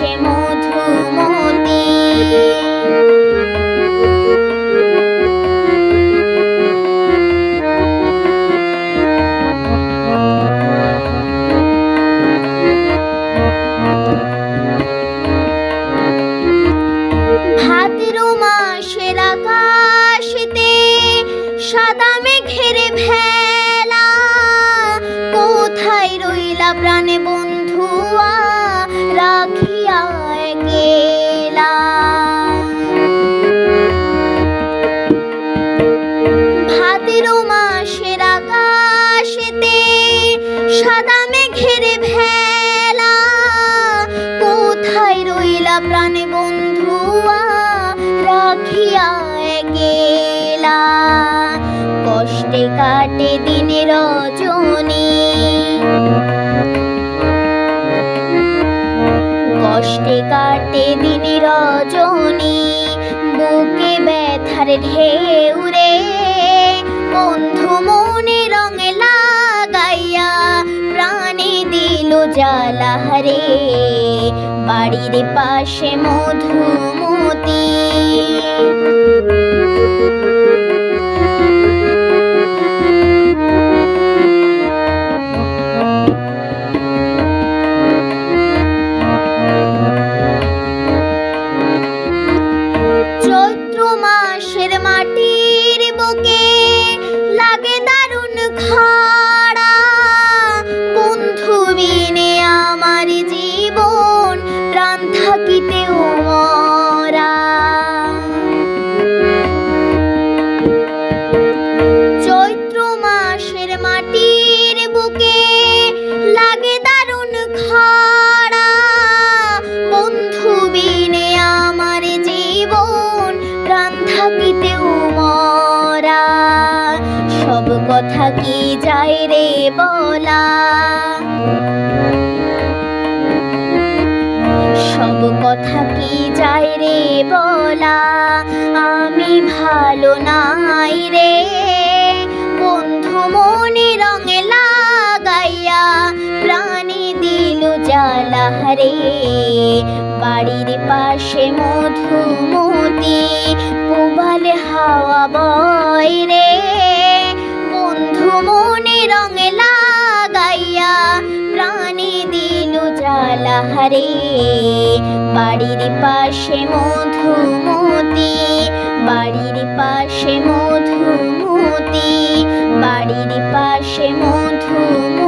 Sẽ মেঘের ভেলা, কোথায় রইলা প্রাণে বন্ধুয়া, রাখিয়া গেলা। কষ্টে কাটে দিনের রজনী, কষ্টে কাটে দিনের রজনী, বুকে ব্যথার ঢেউ রে বন্ধু মনে রঙে জ্বালা হরে। বাড়ির পাশে মধুমতি। থাকিতেও মরা। চৈত্র মাসের মাটির বুকে লাগে দারুণ খাড়া। বন্ধু বিনে আমার জীবন, প্রাণ থাকিতেও মরা। সব কথা কি যায় রে বলা? ভালো নাই রে। বন্ধু মনে রঙে লাগাইয়া প্রাণী দিল জ্বালা বাড়ির পাশে মধুমতি পুবাল হাওয়া বয় রে। বন্ধু মনে রঙে লাগাইয়া প্রাণী দিল জ্বালা বাড়ির পাশে মধুমতি মধুময়